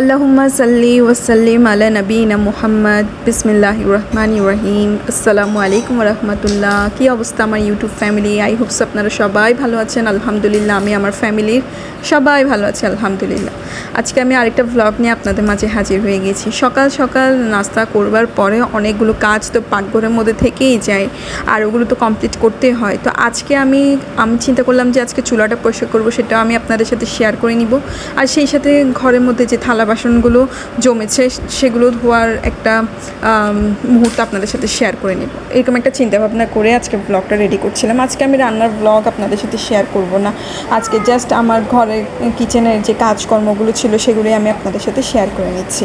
আল্লাহুম্মা সাল্লি ওয়াসাল্লিম আলা নবীনা মুহাম্মদ। বিসমিল্লাহ রহমান রহিম। আসসালামু আলাইকুম রহমতুল্লাহ। কী অবস্থা আমার ইউটিউব ফ্যামিলি? আই হোপস আপনারা সবাই ভালো আছেন। আলহামদুলিল্লাহ, আমি আমার ফ্যামিলির সবাই ভালো আছে, আলহামদুলিল্লাহ। আজকে আমি আরেকটা ভ্লগ নিয়ে আপনাদের মাঝে হাজির হয়ে গেছি। সকাল সকাল নাস্তা করবার পরে অনেকগুলো কাজ তো পাকঘরের মধ্যে থেকেই যায়, আর ওগুলো তো কমপ্লিট করতে হয়। তো আজকে আমি আমি চিন্তা করলাম যে আজকে চুলাটা পরিষ্কার করব সেটা আমি আপনাদের সাথে শেয়ার করে নিব। আর সেই সাথে ঘরের মধ্যে যে থালা বাসনগুলো জমেছে, সেগুলো ধোয়ার একটা মুহূর্ত আপনাদের সাথে শেয়ার করে নিব। এরকম একটা চিন্তা ভাবনা করে আজকে ব্লগটা রেডি করছিলাম। আজকে আমি রান্নার ব্লগ আপনাদের সাথে শেয়ার করব না। আজকে জাস্ট আমার ঘরের কিচেনের যে কাজকর্মগুলো ছিল, সেগুলোই আমি আপনাদের সাথে শেয়ার করে নিচ্ছি।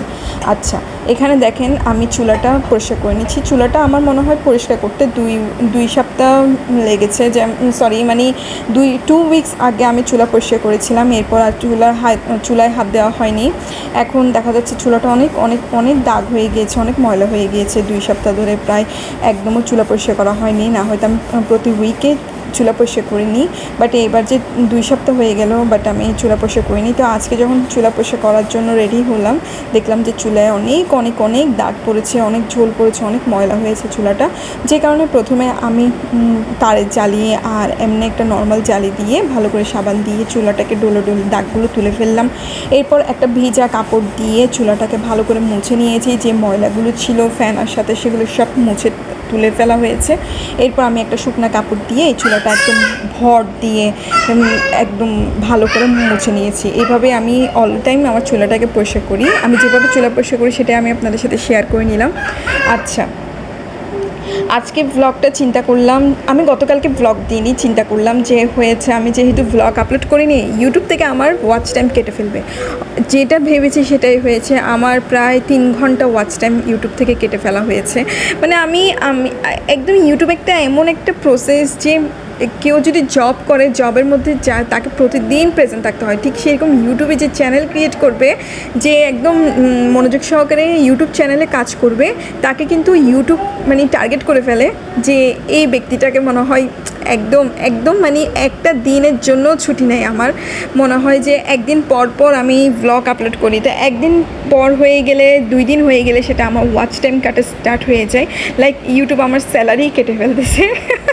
আচ্ছা এখানে দেখেন আমি চুলাটা পরিষ্কার করে নিচ্ছি। চুলাটা আমার মনে হয় পরিষ্কার করতে দুই দুই সপ্তাহ লেগেছে যে সরি মানে দুই টু উইকস আগে আমি চুলা পরিষ্কার করেছিলাম, এরপর আর চুলার হাত চুলায় হাত দেওয়া হয়নি। এখন দেখা যাচ্ছে চুলাটা অনেক অনেক অনেক দাগ হয়ে গিয়েছে, অনেক ময়লা হয়ে গিয়েছে। দুই সপ্তাহ ধরে প্রায় একদমও চুলা পরিষ্কার করা হয়নি। না হয়তো আমি প্রতি উইকে চুলা পরিষ্কার করে নিই বাট এবার যে দুই সপ্তাহ হয়ে গেল বাট আমি চুলা পরিষ্কার করিনি। তো আজকে যখন চুলা পরিষ্কার করার জন্য রেডি হলাম, দেখলাম যে চুলায় অনেক অনেক অনেক দাগ পড়েছে, অনেক ঝোল পড়েছে, অনেক ময়লা হয়েছে চুলাটা। যে কারণে প্রথমে আমি তারের জ্বালিয়ে আর এমনি একটা নর্মাল জালি দিয়ে ভালো করে সাবান দিয়ে চুলাটাকে ডোলো ডোলে দাগগুলো তুলে ফেললাম। এরপর একটা ভিজা কাপড় দিয়ে চুলাটাকে ভালো করে মুছে নিয়েছি। যে ময়লাগুলো ছিল ফ্যানার সাথে সেগুলো সব মুছে তুলে ফেলা হয়েছে। এরপর আমি একটা শুকনা কাপড় দিয়ে এই চুলাটা একদম ভর দিয়ে একদম ভালো করে মুছে নিয়েছি। এইভাবে আমি অল টাইম আমার চুলাটাকে পরিষ্কার করি। আমি যেভাবে চুলা পরিষ্কার করি সেটা আমি আপনাদের সাথে শেয়ার করে নিলাম। আচ্ছা আজকে ব্লগটা চিন্তা করলাম, আমি গতকালকে ব্লগ দিইনি, চিন্তা করলাম যে হয়েছে, আমি যেহেতু ব্লগ আপলোড করিনি ইউটিউব থেকে আমার ওয়াচ টাইম কেটে ফেলবে। যেটা ভেবেছি সেটাই হয়েছে, আমার প্রায় তিন ঘণ্টা ওয়াচ টাইম ইউটিউব থেকে কেটে ফেলা হয়েছে। মানে আমি আমি একদম ইউটিউব একটা এমন একটা প্রসেস যে কেউ যদি জব করে জবের মধ্যে যা, তাকে প্রতিদিন প্রেজেন্ট থাকতে হয়। ঠিক সেরকম ইউটিউবে যে চ্যানেল ক্রিয়েট করবে, যে একদম মনোযোগ সহকারে ইউটিউব চ্যানেলে কাজ করবে, তাকে কিন্তু ইউটিউব মানে টার্গেট করে ফেলে যে এই ব্যক্তিটাকে মনে হয় একদম একদম মানে একটা দিনের জন্য ছুটি নেই আমার। মনে হয় যে একদিন পর পর আমি ব্লগ আপলোড করি। তো একদিন পর হয়ে গেলে, দুই দিন হয়ে গেলে সেটা আমার ওয়াচ টাইম কাটা স্টার্ট হয়ে যায়। লাইক ইউটিউব আমার স্যালারি কেটে ফেলতেছে।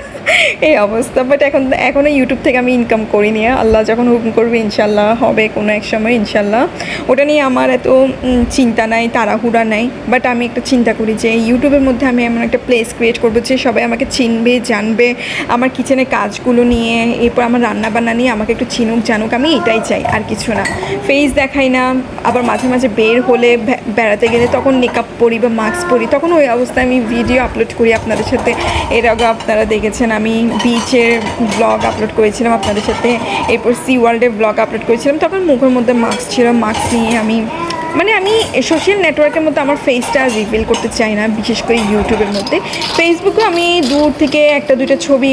এই অবস্থা বাট এখন এখনও ইউটিউব থেকে আমি ইনকাম করিনি। আল্লাহ যখন হুকুম করবে ইনশাল্লাহ হবে কোনো এক সময় ইনশাল্লাহ ওটা নিয়ে আমার এত চিন্তা নাই, তাড়াহুড়া নাই। বাট আমি একটা চিন্তা করি যে ইউটিউবের মধ্যে আমি এমন একটা প্লেস ক্রিয়েট করব যে, সবাই আমাকে চিনবে, জানবে। আমার কিচেনের কাজগুলো নিয়ে, এরপর আমার রান্না বান্না নিয়ে আমাকে একটু চিনুক, জানুক, আমি এটাই চাই, আর কিছু না। ফেস দেখাই না, আবার মাঝে মাঝে বের হলে বেড়াতে গেলে তখন মেকআপ পরি বা মাস্ক পরি, তখন ওই অবস্থায় আমি ভিডিও আপলোড করি আপনাদের সাথে। এর আগে আপনারা দেখেছেন আমি বিচের ব্লগ আপলোড করেছিলাম আপনাদের সাথে। এরপর সি ওয়ার্ল্ডের ব্লগ আপলোড করেছিলাম। তখন মুখের মধ্যে মাস্ক ছিল মাস্ক নিয়ে আমি মানে আমি সোশ্যাল নেটওয়ার্কের মধ্যে আমার ফেসটা রিভিল করতে চাই না, বিশেষ করে ইউটিউবের মধ্যে। ফেসবুকে আমি দূর থেকে একটা, দুইটা ছবি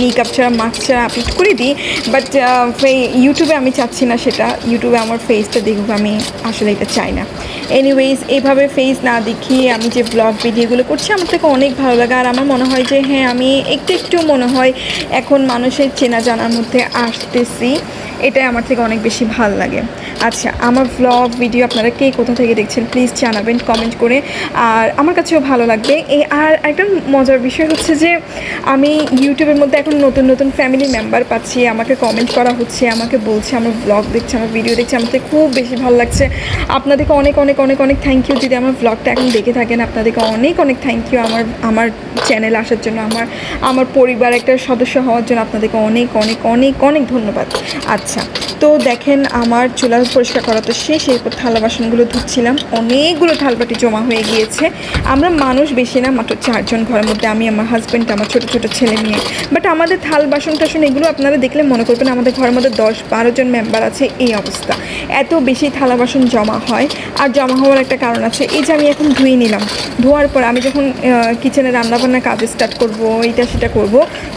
নিকাপ ছাড়া মাস্ক ছাড়া আপলোড করে দিই। বাট ইউটিউবে আমি চাচ্ছি না সেটা। ইউটিউবে আমার ফেসটা দেখুক আমি আসলে এটা চাই না। এনিওয়েজ এইভাবে ফেস না দেখিয়ে আমি যে ব্লগ ভিডিওগুলো করছি, আমার থেকে অনেক ভালো লাগে। আর আমার মনে হয় যে হ্যাঁ আমি একটু একটু মনে হয় এখন মানুষের চেনা জানার মধ্যে আসতেছি। এটাই আমার থেকে অনেক বেশি ভালো লাগে। আচ্ছা আমার ব্লগ ভিডিও আপনারা কে কোথা থেকে দেখছেন প্লিজ জানাবেন কমেন্ট করে। আর আমার কাছেও ভালো লাগবে। এই আর একটা মজার বিষয় হচ্ছে যে, আমি ইউটিউবের মধ্যে এখন নতুন নতুন ফ্যামিলি মেম্বার পাচ্ছি। আমাকে কমেন্ট করা হচ্ছে, আমাকে বলছে, আমার ব্লগ দেখছে, আমার ভিডিও দেখছে। থেকে খুব বেশি ভালো লাগছে। আপনাদেরকে অনেক অনেক অনেক অনেক থ্যাংক ইউ যদি আমার ব্লগটা এখন দেখে থাকেন, আপনাদেরকে অনেক অনেক থ্যাংক ইউ আমার আমার চ্যানেল আসার জন্য, আমার আমার পরিবার একটা সদস্য হওয়ার জন্য আপনাদেরকে অনেক অনেক অনেক অনেক ধন্যবাদ। আচ্ছা তো দেখেন আমার চুলা পরিষ্কার করা তো শেষ, এরপর থালা বাসনগুলো ধুচ্ছিলাম। অনেকগুলো থালবাটি জমা হয়ে গিয়েছে। আমরা মানুষ বেশি না, মাত্র চারজন ঘরের মধ্যে, আমি, আমার হাজব্যান্ড আমার ছোটো ছোটো ছেলে মেয়ে। বাট আমাদের থাল বাসন টাসন, এগুলো আপনারা দেখলে মনে করবেন আমাদের ঘরের মধ্যে দশ বারো জন মেম্বার আছে, এই অবস্থা। এত বেশি থালা বাসন জমা হয়। আর জমা হওয়ার একটা কারণ আছে, এই যে আমি এখন ধুয়ে নিলাম। ধোয়ার পর আমি যখন কিচেনে রান্নাবান্না কাজ স্টার্ট করব, এইটা সেটা করব,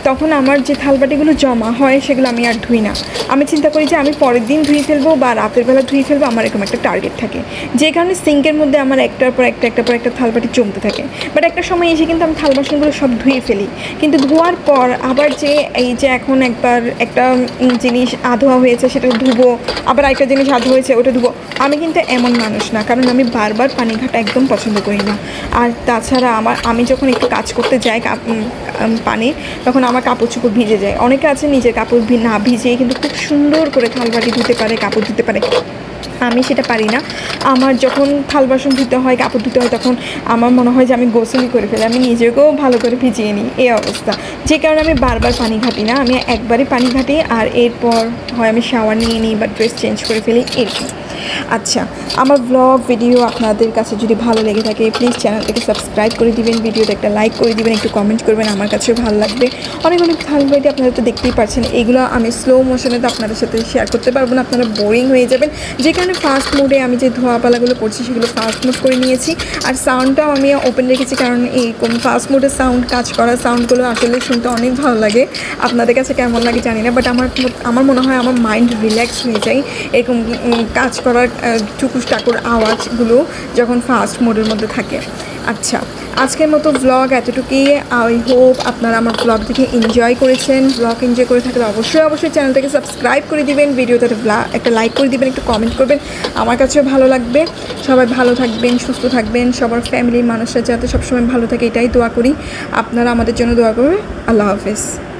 তখন আমার যে থালবাটিগুলো জমা হয়, সেগুলো আমি আর ধুই না। আমি চিন্তা করি যে আমি পরের দিন ধুয়ে ফেলব বা রাতের বেলা ধুয়ে ফেলব, আমার এরকম একটা টার্গেট থাকে। যে কারণে সিঙ্কের মধ্যে আমার একটার পর একটা, একটার পর একটা থালবাটি জমতে থাকে। বাট একটা সময় এসে কিন্তু আমি থাল বাসনগুলো সব ধুয়ে ফেলি। কিন্তু ধোয়ার পর আবার যে এই যে এখন একবার একটা জিনিস আধোয়া হয়েছে, সেটা ধুবো, আবার একটা জিনিস আধোয়া হয়েছে, ওটা ধুবো। আমি কিন্তু এমন মানুষ না, কারণ আমি বারবার পানি ঘাটা একদম পছন্দ করি না। আর তাছাড়া আমার, আমি যখন একটু কাজ করতে যাই পানি, তখন আমার কাপড় চোপড় ভিজে যায়। অনেকে আছে নিজের কাপড় না ভিজিয়ে কিন্তু খুব সুন্দর করে থালবাটি ধুতে পারে কাপড় ধুতে পারে। আমি সেটা পারি না। আমার যখন থাল বাসন ধুতে হয়, কাপড় ধুতে হয়, তখন আমার মনে হয় যে আমি গোসলই করে ফেলি। আমি নিজেকেও ভালো করে ভিজিয়ে নিই। এই অবস্থা। যে কারণে আমি বারবার পানি ঘাটি না। আমি একবারই পানি ঘাটি আর এরপর হয় আমি শাওয়ার নিয়ে নিই বা ড্রেস চেঞ্জ করে ফেলি, এরকম। আচ্ছা আমার ব্লগ ভিডিও আপনাদের কাছে যদি ভালো লেগে থাকে প্লিজ চ্যানেলটাকে সাবস্ক্রাইব করে দিবেন ভিডিওতে একটা লাইক করে দিবেন, একটু কমেন্ট করবেন, আমার কাছেও ভালো লাগবে। অনেক অনেক থাল বাটি আপনারা তো দেখতেই পাচ্ছেন এগুলো আমি স্লো মোশনে তো আপনাদের সাথে শেয়ার করতে পারব না, আপনারা বোরিং হয়ে যাবেন। যে কারণে ফার্স্ট মোডে আমি যে ধোয়াপালাগুলো করছি সেগুলো ফার্স্ট মোড করে নিয়েছি। আর সাউন্ডটাও আমি ওপেন রেখেছি কারণ এই ফার্স্ট মোডে সাউন্ড কাজ করা সাউন্ডগুলো আসলে শুনতে অনেক ভালো লাগে। আপনাদের কাছে কেমন লাগে জানি না বাট আমার আমার মনে হয় আমার মাইন্ড রিল্যাক্স হয়ে যায়। এরকম কাজ করার টুকুস টাকুর আওয়াজগুলো যখন ফার্স্ট মোডের মধ্যে থাকে। আচ্ছা আজকের মতো ব্লগ এতটুকুই। আই হোপ আপনারা আমার ব্লগ দেখে এনজয় করেছেন। ব্লগ এনজয় করে থাকলে অবশ্যই অবশ্যই চ্যানেলটাকে সাবস্ক্রাইব করে দিবেন। ভিডিওতে একটা একটা লাইক করে দিবেন, একটু কমেন্ট করবেন। আমার কাছেও ভালো লাগবে। সবাই ভালো থাকবেন, সুস্থ থাকবেন। সবার ফ্যামিলির মানুষরা যাতে সবসময় ভালো থাকে, এটাই দোয়া করি। আপনারা আমাদের জন্য দোয়া করবেন। আল্লাহ হাফেজ।